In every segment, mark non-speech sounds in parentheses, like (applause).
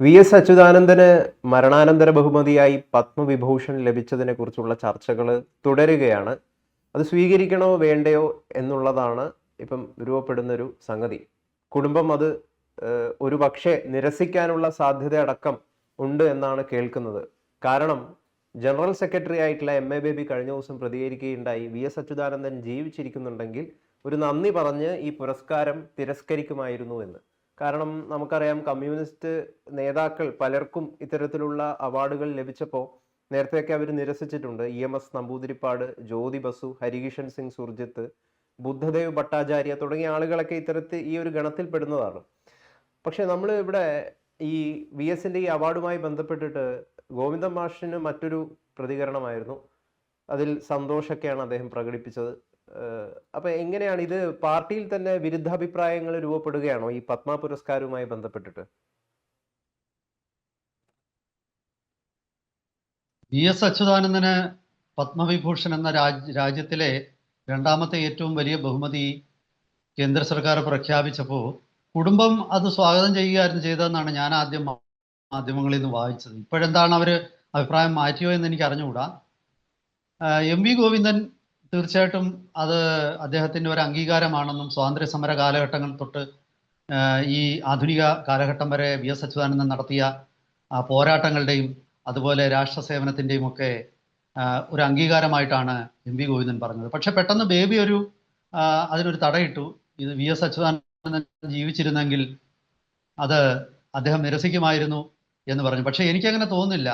V S അച്യുതാനന്ദന് മരണാനന്തര ബഹുമതിയായി പത്മവിഭൂഷൺ ലഭിച്ചതിനെ കുറിച്ചുള്ള ചർച്ചകൾ തുടരുകയാണ്. അത് സ്വീകരിക്കണോ വേണ്ടയോ എന്നുള്ളതാണ് ഇപ്പം രൂപപ്പെടുന്നൊരു സംഗതി. കുടുംബം അത് ഒരു പക്ഷേ നിരസിക്കാനുള്ള സാധ്യത അടക്കം ഉണ്ട് എന്നാണ് കേൾക്കുന്നത്. കാരണം ജനറൽ സെക്രട്ടറി ആയിട്ടുള്ള എം എ ബേബി കഴിഞ്ഞ ദിവസം പ്രതികരിക്കുകയുണ്ടായി. വി എസ് അച്യുതാനന്ദൻ ജീവിച്ചിരിക്കുന്നുണ്ടെങ്കിൽ ഒരു നന്ദി പറഞ്ഞ് ഈ പുരസ്കാരം തിരസ്കരിക്കുമായിരുന്നു എന്ന്. കാരണം നമുക്കറിയാം കമ്മ്യൂണിസ്റ്റ് നേതാക്കൾ പലർക്കും ഇത്തരത്തിലുള്ള അവാർഡുകൾ ലഭിച്ചപ്പോൾ നേരത്തെയൊക്കെ അവർ നിരസിച്ചിട്ടുണ്ട്. E M S Namboodiripad Jyoti Basu Harkishan Singh Surjeet Buddhadeb Bhattacharya തുടങ്ങിയ ആളുകളൊക്കെ ഇത്തരത്തിൽ ഈ ഒരു ഗണത്തിൽ പെടുന്നതാണ്. പക്ഷെ നമ്മൾ ഇവിടെ ഈ വി എസിന്റെ ഈ അവാർഡുമായി ബന്ധപ്പെട്ടിട്ട് ഗോവിന്ദ മാഷിന് മറ്റൊരു പ്രതികരണമായിരുന്നു. അതിൽ സന്തോഷമൊക്കെയാണ് അദ്ദേഹം പ്രകടിപ്പിച്ചത്. അപ്പൊ എങ്ങനെയാണ് ഇത് പാർട്ടിയിൽ തന്നെ വിരുദ്ധാഭിപ്രായങ്ങൾ രൂപപ്പെടുകയാണോ ഈ പത്മ പുരസ്കാരവുമായി ബന്ധപ്പെട്ടിട്ട്? വി എസ് അച്യുതാനന്ദന് പത്മവിഭൂഷൺ എന്ന രാജ് രാജ്യത്തിലെ രണ്ടാമത്തെ ഏറ്റവും വലിയ ബഹുമതി കേന്ദ്ര സർക്കാർ പ്രഖ്യാപിച്ചപ്പോൾ കുടുംബം അത് സ്വാഗതം ചെയ്യുകയായിരുന്നു ചെയ്തതെന്നാണ് ഞാൻ ആദ്യം മാധ്യമങ്ങളിൽ നിന്ന് വായിച്ചത്. ഇപ്പോഴെന്താണ് അവർ അഭിപ്രായം മാറ്റിയോ എന്ന് എനിക്ക് അറിഞ്ഞുകൂടാ. എം വി ഗോവിന്ദൻ തീർച്ചയായിട്ടും അത് അദ്ദേഹത്തിന്റെ ഒരു അംഗീകാരമാണെന്നും സ്വാതന്ത്ര്യ സമര കാലഘട്ടങ്ങൾ തൊട്ട് ഈ ആധുനിക കാലഘട്ടം വരെ വി എസ് അച്യുതാനന്ദൻ നടത്തിയ പോരാട്ടങ്ങളുടെയും അതുപോലെ രാഷ്ട്ര സേവനത്തിന്റെയും ഒക്കെ ഒരു അംഗീകാരമായിട്ടാണ് എം വി ഗോവിന്ദൻ പറഞ്ഞത്. പക്ഷെ പെട്ടെന്ന് ബേബി ഒരു അതിനൊരു തടയിട്ടു. ഇത് വി എസ് അച്യുതാനന്ദൻ ജീവിച്ചിരുന്നെങ്കിൽ അത് അദ്ദേഹം നിരസിക്കുമായിരുന്നു എന്ന് പറഞ്ഞു. പക്ഷെ എനിക്കങ്ങനെ തോന്നുന്നില്ല.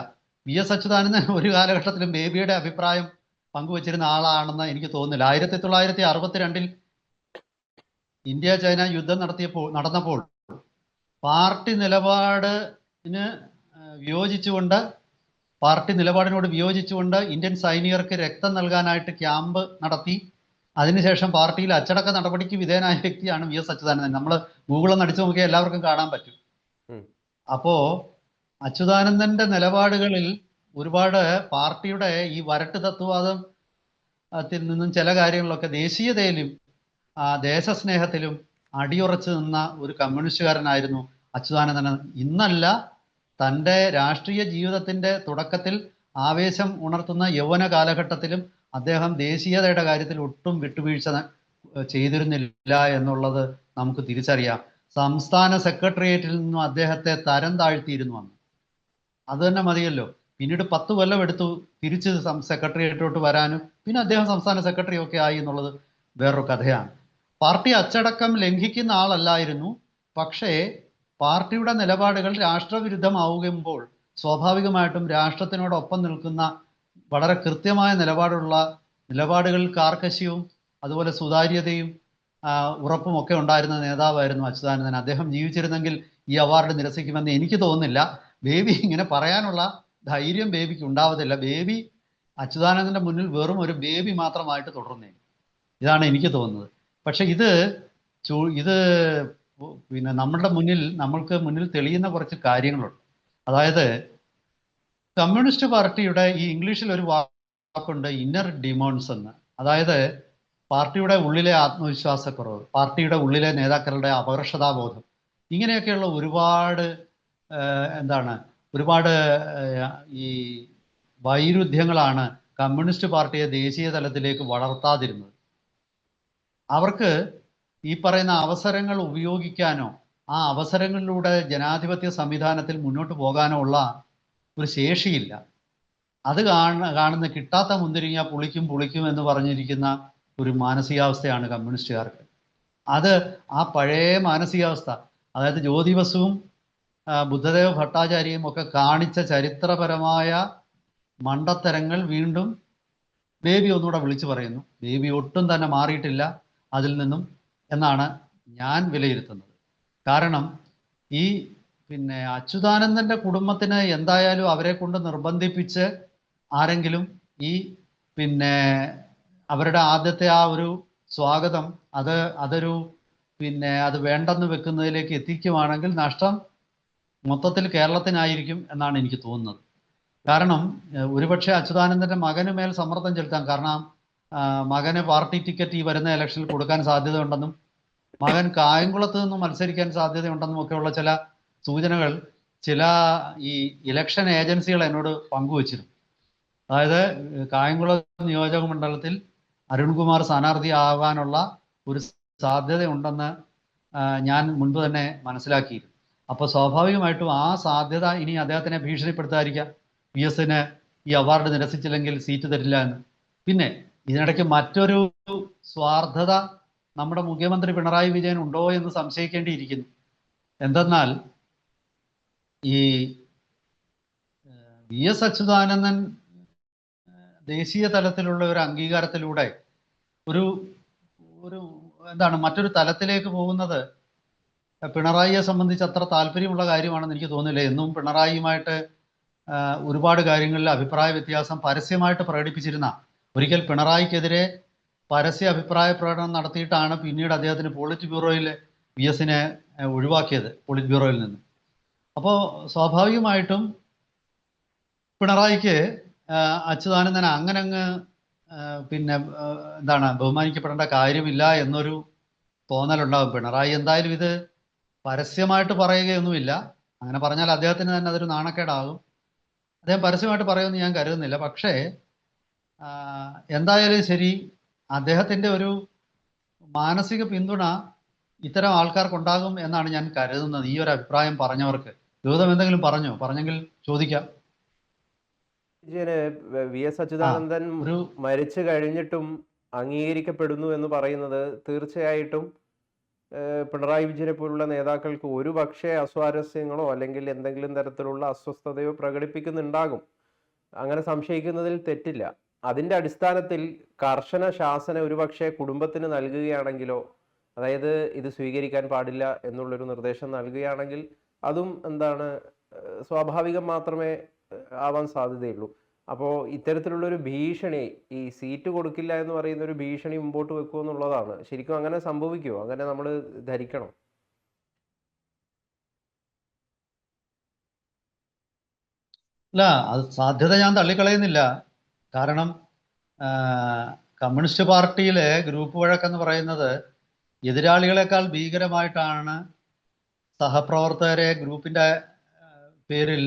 വി എസ് അച്യുതാനന്ദൻ ഒരു കാലഘട്ടത്തിലും ബേബിയുടെ അഭിപ്രായം പങ്കുവച്ചിരുന്ന ആളാണെന്ന് എനിക്ക് തോന്നുന്നില്ല. ആയിരത്തി തൊള്ളായിരത്തി അറുപത്തിരണ്ടിൽ ഇന്ത്യ ചൈന യുദ്ധം നടത്തിയപ്പോൾ നടന്നപ്പോൾ പാർട്ടി നിലപാടിന് വിയോജിച്ചുകൊണ്ട് പാർട്ടി നിലപാടിനോട് വിയോജിച്ചുകൊണ്ട് ഇന്ത്യൻ സൈനികർക്ക് രക്തം നൽകാനായിട്ട് ക്യാമ്പ് നടത്തി. അതിനുശേഷം പാർട്ടിയിൽ അച്ചടക്ക നടപടിക്ക് വിധേയനായ വ്യക്തിയാണ് വി എസ് അച്യുതാനന്ദൻ. നമ്മൾ ഗൂഗിളിൽ അടിച്ചു നോക്കിയാൽ എല്ലാവർക്കും കാണാൻ പറ്റും. അപ്പോ അച്യുതാനന്ദന്റെ നിലപാടുകളിൽ ഒരുപാട് പാർട്ടിയുടെ ഈ വരട്ട് തത്വവാദത്തിൽ നിന്നും ചില കാര്യങ്ങളൊക്കെ ദേശീയതയിലും ദേശസ്നേഹത്തിലും അടിയുറച്ചു നിന്ന ഒരു കമ്മ്യൂണിസ്റ്റുകാരനായിരുന്നു അച്യുതാനന്ദൻ. ഇന്നല്ല തന്റെ രാഷ്ട്രീയ ജീവിതത്തിന്റെ തുടക്കത്തിൽ ആവേശം ഉണർത്തുന്ന യൗവന കാലഘട്ടത്തിലും അദ്ദേഹം ദേശീയതയുടെ കാര്യത്തിൽ ഒട്ടും വിട്ടുവീഴ്ച ചെയ്തിരുന്നില്ല എന്നുള്ളത് നമുക്ക് തിരിച്ചറിയാം. സംസ്ഥാന സെക്രട്ടേറിയറ്റിൽ നിന്നും അദ്ദേഹത്തെ തരം താഴ്ത്തിയിരുന്നു അന്ന്. അത് തന്നെ മതിയല്ലോ. പിന്നീട് പത്ത് കൊല്ലം എടുത്തു തിരിച്ച് സെക്രട്ടേറിയറ്റോട്ട് വരാനും പിന്നെ അദ്ദേഹം സംസ്ഥാന സെക്രട്ടറി ഒക്കെ ആയി എന്നുള്ളത് വേറൊരു കഥയാണ്. പാർട്ടി അച്ചടക്കം ലംഘിക്കുന്ന ആളല്ലായിരുന്നു. പക്ഷേ പാർട്ടിയുടെ നിലപാടുകൾ രാഷ്ട്രവിരുദ്ധമാവുമ്പോൾ സ്വാഭാവികമായിട്ടും രാഷ്ട്രത്തിനോടൊപ്പം നിൽക്കുന്ന വളരെ കൃത്യമായ നിലപാടുള്ള നിലപാടുകളിൽ കാർക്കശ്യവും അതുപോലെ സുതാര്യതയും ഉറപ്പും ഒക്കെ ഉണ്ടായിരുന്ന നേതാവായിരുന്നു അച്യുതാനന്ദൻ. അദ്ദേഹം ജീവിച്ചിരുന്നെങ്കിൽ ഈ അവാർഡ് നിരസിക്കുമെന്ന് എനിക്ക് തോന്നുന്നില്ല. ബേബി ഇങ്ങനെ പറയാനുള്ള ധൈര്യം ബേബിക്ക് ഉണ്ടാവത്തില്ല. ബേബി അച്യുതാനന്ദന്റെ മുന്നിൽ വെറും ഒരു ബേബി മാത്രമായിട്ട് തുടർന്നേ. ഇതാണ് എനിക്ക് തോന്നുന്നത്. പക്ഷെ ഇത് ചൂ ഇത് പിന്നെ നമ്മളുടെ മുന്നിൽ നമ്മൾക്ക് മുന്നിൽ തെളിയുന്ന കുറച്ച് കാര്യങ്ങളുണ്ട്. അതായത് കമ്മ്യൂണിസ്റ്റ് പാർട്ടിയുടെ ഈ ഇംഗ്ലീഷിൽ ഒരു വാക്കുണ്ട് ഇന്നർ ഡിമോൺസ് എന്ന്. അതായത് പാർട്ടിയുടെ ഉള്ളിലെ ആത്മവിശ്വാസക്കുറവ് പാർട്ടിയുടെ ഉള്ളിലെ നേതാക്കളുടെ അപകർഷതാബോധം. ഇങ്ങനെയൊക്കെയുള്ള ഒരുപാട് എന്താണ് ഒരുപാട് ഈ വൈരുദ്ധ്യങ്ങളാണ് കമ്മ്യൂണിസ്റ്റ് പാർട്ടിയെ ദേശീയ തലത്തിലേക്ക് വളർത്താതിരുന്നത്. അവർക്ക് ഈ പറയുന്ന അവസരങ്ങൾ ഉപയോഗിക്കാനോ ആ അവസരങ്ങളിലൂടെ ജനാധിപത്യ സംവിധാനത്തിൽ മുന്നോട്ട് പോകാനോ ഉള്ള ഒരു ശേഷിയില്ല. അത് കാണ കാണുന്ന കിട്ടാത്ത മുന്തിരിങ്ങ പുളിക്കും പുളിക്കും എന്ന് പറഞ്ഞിരിക്കുന്ന ഒരു മാനസികാവസ്ഥയാണ് കമ്മ്യൂണിസ്റ്റുകാർക്ക്. അത് ആ പഴയ മാനസികാവസ്ഥ അതായത് ജ്യോതി ബസുവും ബുദ്ധദേവ ഭട്ടാചാര്യയും ഒക്കെ കാണിച്ച ചരിത്രപരമായ മണ്ടത്തരങ്ങൾ വീണ്ടും ബേബി ഒന്നുകൂടെ വിളിച്ചു പറയുന്നു. ബേബി ഒട്ടും തന്നെ മാറിയിട്ടില്ല അതിൽ നിന്നും എന്നാണ് ഞാൻ വിലയിരുത്തുന്നത്. കാരണം ഈ പിന്നെ അച്യുതാനന്ദന്റെ കുടുംബത്തിന് എന്തായാലും അവരെ കൊണ്ട് നിർബന്ധിപ്പിച്ച് ആരെങ്കിലും ഈ പിന്നെ അവരുടെ ആദ്യത്തെ ആ ഒരു സ്വാഗതം അത് അതൊരു പിന്നെ അത് വേണ്ടെന്ന് വെക്കുന്നതിലേക്ക് എത്തിക്കുവാണെങ്കിൽ നഷ്ടം മൊത്തത്തിൽ കേരളത്തിനായിരിക്കും എന്നാണ് എനിക്ക് തോന്നുന്നത്. കാരണം ഒരുപക്ഷെ അച്യുതാനന്ദന്റെ മകന് മേൽ സമ്മർദ്ദം ചെലുത്താം. കാരണം മകന് പാർട്ടി ടിക്കറ്റ് ഈ വരുന്ന ഇലക്ഷനിൽ കൊടുക്കാൻ സാധ്യതയുണ്ടെന്നും മകൻ കായംകുളത്ത് നിന്നും മത്സരിക്കാൻ സാധ്യതയുണ്ടെന്നും ഒക്കെയുള്ള ചില സൂചനകൾ ചില ഈ ഇലക്ഷൻ ഏജൻസികൾ എന്നോട് പങ്കുവച്ചിരുന്നു. അതായത് കായംകുളം നിയോജക മണ്ഡലത്തിൽ അരുൺകുമാർ സ്ഥാനാർത്ഥി ആവാനുള്ള ഒരു സാധ്യതയുണ്ടെന്ന് ഞാൻ മുൻപ് തന്നെ മനസ്സിലാക്കിയിരുന്നു. അപ്പോൾ സ്വാഭാവികമായിട്ടും ആ സാധ്യത ഇനി അദ്ദേഹത്തിനെ ഭീഷണിപ്പെടുത്താതിരിക്കാം. പി എസിന് ഈ അവാർഡ് നിരസിച്ചില്ലെങ്കിൽ സീറ്റ് തരില്ല എന്ന്. പിന്നെ ഇതിനിടയ്ക്ക് മറ്റൊരു സ്വാർത്ഥത നമ്മുടെ മുഖ്യമന്ത്രി പിണറായി വിജയൻ ഉണ്ടോ എന്ന് സംശയിക്കേണ്ടിയിരിക്കുന്നു. എന്തെന്നാൽ ഈ വി എസ് അച്യുതാനന്ദൻ ദേശീയ തലത്തിലുള്ള ഒരു അംഗീകാരത്തിലൂടെ ഒരു ഒരു എന്താണ് മറ്റൊരു തലത്തിലേക്ക് പോകുന്നത് പിണറായിയെ സംബന്ധിച്ച് അത്ര താല്പര്യമുള്ള കാര്യമാണെന്ന് എനിക്ക് തോന്നുന്നില്ല. എന്നും പിണറായിയുമായിട്ട് ഒരുപാട് കാര്യങ്ങളിൽ അഭിപ്രായ വ്യത്യാസം പരസ്യമായിട്ട് പ്രകടിപ്പിച്ചിരുന്ന ഒരിക്കൽ പിണറായിക്കെതിരെ പരസ്യ അഭിപ്രായ പ്രകടനം നടത്തിയിട്ടാണ് പിന്നീട് അദ്ദേഹത്തിന് പോളിറ്റ് ബ്യൂറോയിൽ വി എസിനെ ഒഴിവാക്കിയത് പോളിറ്റ് ബ്യൂറോയിൽ നിന്ന്. അപ്പോൾ സ്വാഭാവികമായിട്ടും പിണറായിക്ക് അച്യുതാനന്ദൻ അങ്ങനെ അങ്ങ് പിന്നെ എന്താണ് ബഹുമാനിക്കപ്പെടേണ്ട കാര്യമില്ല എന്നൊരു തോന്നലുണ്ടാകും പിണറായി എന്തായാലും ഇത് പരസ്യമായിട്ട് പറയുകയൊന്നുമില്ല. അങ്ങനെ പറഞ്ഞാൽ അദ്ദേഹത്തിന് തന്നെ അതൊരു നാണക്കേടാകും. അദ്ദേഹം പരസ്യമായിട്ട് പറയുമെന്ന് ഞാൻ കരുതുന്നില്ല. പക്ഷേ എന്തായാലും ശരി അദ്ദേഹത്തിന്റെ ഒരു മാനസിക പിന്തുണ ഇത്തരം ആൾക്കാർക്കുണ്ടാകും എന്നാണ് ഞാൻ കരുതുന്നത്. ഈ ഒരു അഭിപ്രായം പറഞ്ഞവർക്ക്. ഗൗതം എന്തെങ്കിലും പറഞ്ഞോ? പറഞ്ഞെങ്കിൽ ചോദിക്കാം. വി എസ് അച്യുതാനന്ദൻ ഒരു മരിച്ചു കഴിഞ്ഞിട്ടും അംഗീകരിക്കപ്പെടുന്നു എന്ന് പറയുന്നത് തീർച്ചയായിട്ടും പിണറായി വിജയനെ പോലുള്ള നേതാക്കൾക്ക് ഒരു പക്ഷേ അസ്വാരസ്യങ്ങളോ അല്ലെങ്കിൽ എന്തെങ്കിലും തരത്തിലുള്ള അസ്വസ്ഥതയോ പ്രകടിപ്പിക്കുന്നുണ്ടാകും. അങ്ങനെ സംശയിക്കുന്നതിൽ തെറ്റില്ല. അതിന്റെ അടിസ്ഥാനത്തിൽ കർശന ശാസന ഒരുപക്ഷെ കുടുംബത്തിന് നൽകുകയാണെങ്കിലോ അതായത് ഇത് സ്വീകരിക്കാൻ പാടില്ല എന്നുള്ളൊരു നിർദ്ദേശം നൽകുകയാണെങ്കിൽ അതും എന്താണ് സ്വാഭാവികം മാത്രമേ ആവാൻ സാധ്യതയുള്ളൂ. അപ്പോൾ ഇത്തരത്തിലുള്ളൊരു ഭീഷണി ഈ സീറ്റ് കൊടുക്കില്ല എന്ന് പറയുന്ന ഒരു ഭീഷണി മുമ്പോട്ട് വെക്കുക എന്നുള്ളതാണ്. ശരിക്കും അങ്ങനെ സംഭവിക്കുമോ അങ്ങനെ നമ്മൾ ധരിക്കണം? അല്ല അത് സാധ്യത ഞാൻ തള്ളിക്കളയുന്നില്ല. കാരണം കമ്മ്യൂണിസ്റ്റ് പാർട്ടിയിലെ ഗ്രൂപ്പ് വഴക്കെന്ന് പറയുന്നത് എതിരാളികളെക്കാൾ ഭീകരമായിട്ടാണ് സഹപ്രവർത്തകരെ ഗ്രൂപ്പിന്റെ പേരിൽ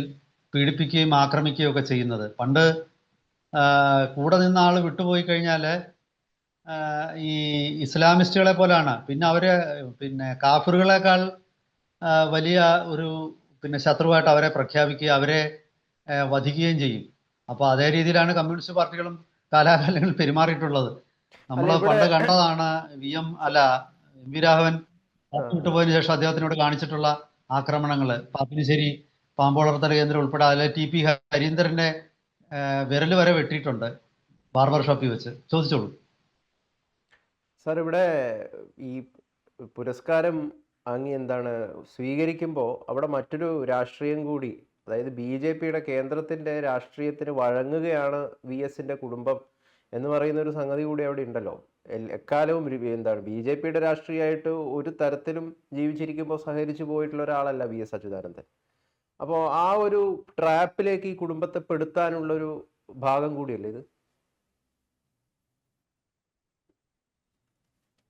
പീഡിപ്പിക്കുകയും ആക്രമിക്കുകയും ഒക്കെ ചെയ്യുന്നത്. പണ്ട് കൂടെ നിന്ന ആൾ വിട്ടുപോയി കഴിഞ്ഞാൽ ഈ ഇസ്ലാമിസ്റ്റുകളെ പോലാണ്. പിന്നെ അവരെ പിന്നെ കാഫറുകളെക്കാൾ വലിയ ഒരു പിന്നെ ശത്രുവായിട്ട് അവരെ പ്രഖ്യാപിക്കുകയും അവരെ വധിക്കുകയും ചെയ്യും. അപ്പോൾ അതേ രീതിയിലാണ് കമ്മ്യൂണിസ്റ്റ് പാർട്ടികളും കാലാകാലങ്ങളിൽ പെരുമാറിയിട്ടുള്ളത്. നമ്മൾ പണ്ട് കണ്ടതാണ് വി എം അല്ല എം വി രാഘവൻ വിട്ടുപോയതിനു ശേഷം അദ്ദേഹത്തിനോട് കാണിച്ചിട്ടുള്ള ആക്രമണങ്ങൾ. പാപ്പിനിശ്ശേരി പാമ്പോളർത്തല കേന്ദ്രം ഉൾപ്പെടെ അതിലെ ടി പി ഹരീന്ദ്രന്റെ വിരൽ വരെ വെട്ടിയിട്ടുണ്ട് ബാർബർ ഷോപ്പിൽ വെച്ച്. ചോദിച്ചോളൂ. സാർ ഇവിടെ ഈ പുരസ്കാരം അങ്ങ് എന്താണ് സ്വീകരിക്കുമ്പോൾ അവിടെ മറ്റൊരു രാഷ്ട്രീയം കൂടി അതായത് ബി ജെ പിയുടെ കേന്ദ്രത്തിന്റെ രാഷ്ട്രീയത്തിന് വഴങ്ങുകയാണ് വി എസിന്റെ കുടുംബം എന്ന് പറയുന്ന ഒരു സംഗതി കൂടി അവിടെ ഉണ്ടല്ലോ. എക്കാലവും എന്താണ് ബി ജെ പിയുടെ രാഷ്ട്രീയമായിട്ട് ഒരു തരത്തിലും ജീവിച്ചിരിക്കുമ്പോൾ സഹകരിച്ചു പോയിട്ടുള്ള ഒരാളല്ല വി എസ് അച്യുതാനന്ദൻ. അപ്പോൾ ആ ഒരു ട്രാപ്പിലേക്ക് ഈ കുടുംബത്തെ പെടുത്താനുള്ള ഒരു ഭാഗം കൂടിയല്ലേ ഇത്?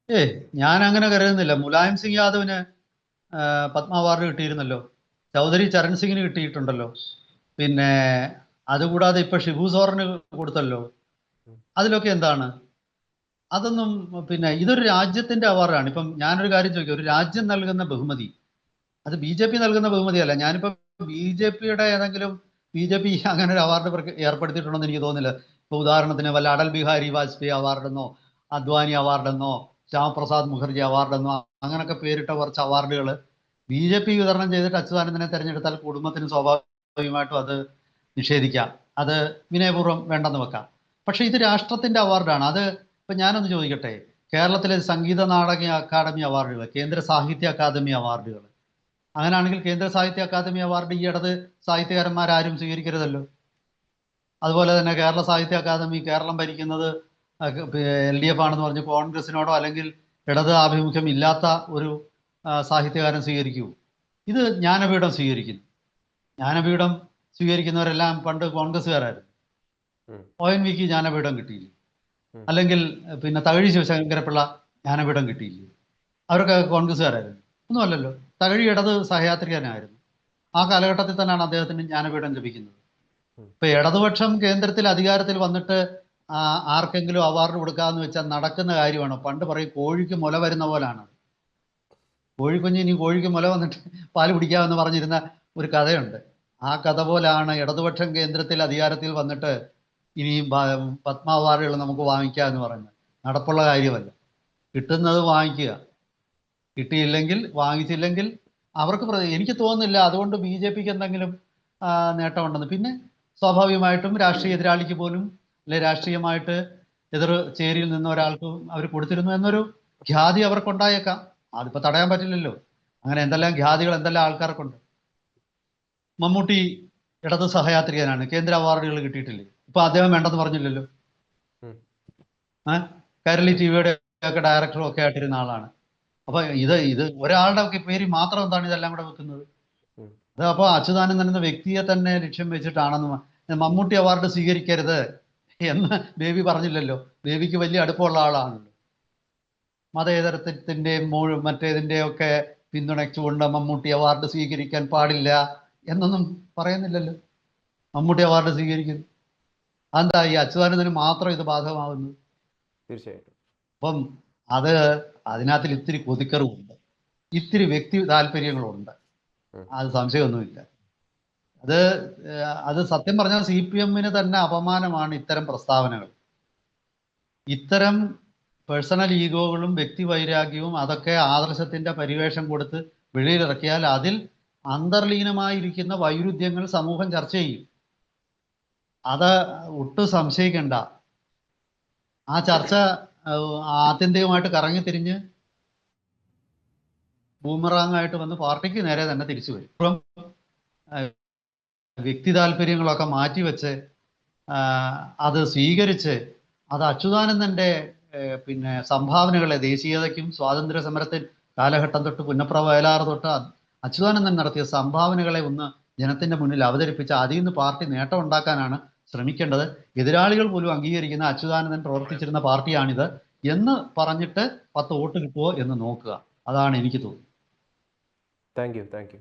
ഏ ഞാൻ അങ്ങനെ കരുതുന്നില്ല. മുലായം സിംഗ് യാദവിന് പത്മ അവാർഡ് കിട്ടിയിരുന്നല്ലോ. ചൗധരി ചരൺ സിംഗിന് കിട്ടിയിട്ടുണ്ടല്ലോ. പിന്നെ അതുകൂടാതെ ഇപ്പൊ ഷിബു സോറിന് കൊടുത്തല്ലോ. അതിലൊക്കെ എന്താണ്? അതൊന്നും പിന്നെ ഇതൊരു രാജ്യത്തിന്റെ അവാർഡാണ്. ഇപ്പം ഞാനൊരു കാര്യം ചോദിക്കാം. ഒരു രാജ്യം നൽകുന്ന ബഹുമതി അത് ബി ജെ പി നൽകുന്ന ബഹുമതിയല്ല. ഞാനിപ്പോ ബി ജെ പിയുടെ ഏതെങ്കിലും ബി ജെ പി (laughs) അങ്ങനെ ഒരു അവാർഡ് ഏർപ്പെടുത്തിയിട്ടുണ്ടോ ഏർപ്പെടുത്തിയിട്ടുണ്ടെന്ന് എനിക്ക് തോന്നുന്നില്ല. ഇപ്പൊ ഉദാഹരണത്തിന് വല്ല അടൽ ബിഹാരി വാജ്പേയി അവാർഡെന്നോ അദ്വാനി അവാർഡെന്നോ ശ്യാമപ്രസാദ് മുഖർജി അവാർഡെന്നോ അങ്ങനെയൊക്കെ പേരിട്ട കുറച്ച് അവാർഡുകൾ ബി ജെ പി വിതരണം ചെയ്തിട്ട് അച്യുതാനന്ദനെ തെരഞ്ഞെടുത്താൽ കുടുംബത്തിന് സ്വാഭാവികമായിട്ടും അത് നിഷേധിക്കാം. അത് വിനയപൂർവം വേണ്ടെന്ന് വെക്കാം. പക്ഷെ ഇത് രാഷ്ട്രത്തിന്റെ അവാർഡാണ്. അത് ഇപ്പൊ ഞാനൊന്ന് ചോദിക്കട്ടെ. കേരളത്തിലെ സംഗീത നാടക അക്കാദമി അവാർഡുകൾ കേന്ദ്ര സാഹിത്യ അക്കാദമി അവാർഡുകൾ അങ്ങനെയാണെങ്കിൽ കേന്ദ്ര സാഹിത്യ അക്കാദമി അവാർഡ് ഈ ഇടത് സാഹിത്യകാരന്മാരാരും സ്വീകരിക്കരുതല്ലോ. അതുപോലെ തന്നെ കേരള സാഹിത്യ അക്കാദമി കേരളം ഭരിക്കുന്നത് എൽ ഡി എഫ് ആണെന്ന് പറഞ്ഞ് കോൺഗ്രസിനോടോ അല്ലെങ്കിൽ ഇടത് ആഭിമുഖ്യം ഇല്ലാത്ത ഒരു സാഹിത്യകാരൻ സ്വീകരിക്കൂ. ഇത് ജ്ഞാനപീഠം സ്വീകരിക്കുന്നു. ജ്ഞാനപീഠം സ്വീകരിക്കുന്നവരെല്ലാം പണ്ട് കോൺഗ്രസ്സുകാരായിരുന്നു. ഒ എൻ വിക്ക് ജ്ഞാനപീഠം കിട്ടിയില്ല. അല്ലെങ്കിൽ പിന്നെ തകഴി ശിവശങ്കരപ്പിള്ള ജ്ഞാനപീഠം കിട്ടിയില്ല. അവരൊക്കെ കോൺഗ്രസ്സുകാരായിരുന്നു. ഒന്നുമല്ലല്ലോ. തകഴി ഇടത് സഹയാത്രികനായിരുന്നു. ആ കാലഘട്ടത്തിൽ തന്നെയാണ് അദ്ദേഹത്തിന് ജ്ഞാനപീഠം ലഭിക്കുന്നത്. ഇപ്പൊ ഇടതുപക്ഷം കേന്ദ്രത്തിൽ അധികാരത്തിൽ വന്നിട്ട് ആർക്കെങ്കിലും അവാർഡ് കൊടുക്കാന്ന് വെച്ചാൽ നടക്കുന്ന കാര്യമാണ്? പണ്ട് പറയും കോഴിക്ക് മുല വരുന്ന പോലാണ്. കോഴിക്കുഞ്ഞ് ഇനി കോഴിക്ക് മുല വന്നിട്ട് പാൽ പിടിക്കാമെന്ന് പറഞ്ഞിരുന്ന ഒരു കഥയുണ്ട്. ആ കഥ പോലാണ് ഇടതുപക്ഷം കേന്ദ്രത്തിൽ അധികാരത്തിൽ വന്നിട്ട് ഇനിയും പത്മ അവാർഡുകൾ നമുക്ക് വാങ്ങിക്കാം എന്ന് പറയുന്നത് നടപ്പുള്ള കാര്യമല്ല. കിട്ടുന്നത് വാങ്ങിക്കുക. കിട്ടിയില്ലെങ്കിൽ വാങ്ങിച്ചില്ലെങ്കിൽ അവർക്ക് എനിക്ക് തോന്നുന്നില്ല അതുകൊണ്ട് ബി ജെ പിക്ക് എന്തെങ്കിലും നേട്ടമുണ്ടെന്ന്. പിന്നെ സ്വാഭാവികമായിട്ടും രാഷ്ട്രീയ എതിരാളിക്ക് പോലും അല്ലെ രാഷ്ട്രീയമായിട്ട് എതിർ ചേരിയിൽ നിന്ന് ഒരാൾക്ക് അവർ കൊടുത്തിരുന്നു എന്നൊരു ഖ്യാതി അവർക്കുണ്ടായേക്കാം. അതിപ്പോ തടയാൻ പറ്റില്ലല്ലോ. അങ്ങനെ എന്തെല്ലാം ഖ്യാതികൾ എന്തെല്ലാം ആൾക്കാർക്കുണ്ട്. മമ്മൂട്ടി ഇടത് സഹയാത്രികനാണ്. കേന്ദ്ര അവാർഡുകൾ കിട്ടിയിട്ടില്ലേ? ഇപ്പൊ അദ്ദേഹം വേണ്ടെന്ന് പറഞ്ഞില്ലല്ലോ. ആ ഏഹ് കൈരളി ടി വിയുടെ ഒക്കെ ഡയറക്ടറും ഒക്കെ ആയിട്ടിരുന്ന ആളാണ്. അപ്പൊ ഇത് ഇത് ഒരാളുടെ ഒക്കെ പേര് മാത്രം എന്താണ് ഇതെല്ലാം കൂടെ വെക്കുന്നത്. അത് അപ്പൊ അച്യുതാനന്ദൻ എന്ന വ്യക്തിയെ തന്നെ ലക്ഷ്യം വെച്ചിട്ടാണെന്ന് മമ്മൂട്ടി അവാർഡ് സ്വീകരിക്കരുത് എന്ന് ബേബി പറഞ്ഞില്ലല്ലോ. ബേബിക്ക് വലിയ അടുപ്പമുള്ള ആളാണല്ലോ. മതേതരത്വത്തിന്റെയും മുഴുവൻ മറ്റേതിന്റെയും ഒക്കെ പിന്തുണച്ചുകൊണ്ട് മമ്മൂട്ടി അവാർഡ് സ്വീകരിക്കാൻ പാടില്ല എന്നൊന്നും പറയുന്നില്ലല്ലോ. മമ്മൂട്ടി അവാർഡ് സ്വീകരിക്കുന്നു. അതെന്താ ഈ അച്യുതാനന്ദന് മാത്രം ഇത് ബാധകമാകുന്നു തീർച്ചയായിട്ടും. അപ്പം അത് അതിനകത്തിൽ ഇത്തിരി കൊതിക്കറിവുണ്ട് ഇത്തിരി വ്യക്തി താല്പര്യങ്ങളുണ്ട്. അത് സംശയമൊന്നുമില്ല. അത് അത് സത്യം പറഞ്ഞാൽ സി പി എമ്മിന് തന്നെ അപമാനമാണ് ഇത്തരം പ്രസ്താവനകൾ. ഇത്തരം പേഴ്സണൽ ഈഗോകളും വ്യക്തി വൈരാഗ്യവും അതൊക്കെ ആദർശത്തിന്റെ പരിവേഷം കൊടുത്ത് വെളിയിലിറക്കിയാൽ അതിൽ അന്തർലീനമായിരിക്കുന്ന വൈരുദ്ധ്യങ്ങൾ സമൂഹം ചർച്ച ചെയ്യും. അത് ഒട്ടും സംശയിക്കണ്ട. ആ ചർച്ച ആത്യന്തികമായിട്ട് കറങ്ങി തിരിഞ്ഞ് ബൂമറാങ് ആയിട്ട് വന്ന് പാർട്ടിക്ക് നേരെ തന്നെ തിരിച്ചു വരും. ഇപ്പം വ്യക്തി താല്പര്യങ്ങളൊക്കെ മാറ്റിവെച്ച് അത് സ്വീകരിച്ച് അത് അച്യുതാനന്ദന്റെ പിന്നെ സംഭാവനകളെ ദേശീയതയ്ക്കും സ്വാതന്ത്ര്യ സമരത്തിൽ കാലഘട്ടം തൊട്ട് പുന്നപ്ര വയലാർ തൊട്ട് അച്യുതാനന്ദൻ നടത്തിയ സംഭാവനകളെ ഒന്ന് ജനത്തിന്റെ മുന്നിൽ അവതരിപ്പിച്ച് അതിൽ നിന്ന് പാർട്ടി നേട്ടം ഉണ്ടാക്കാനാണ് ശ്രമിക്കേണ്ടത് എതിരാളികൾ പോലും അംഗീകരിക്കുന്ന അച്യുതാനന്ദൻ പ്രവർത്തിച്ചിരുന്ന പാർട്ടിയാണിത് എന്ന് പറഞ്ഞിട്ട് പത്ത് വോട്ട് കിട്ടുമോ എന്ന് നോക്കുക. അതാണ് എനിക്ക് തോന്നുന്നത്. Thank you thank you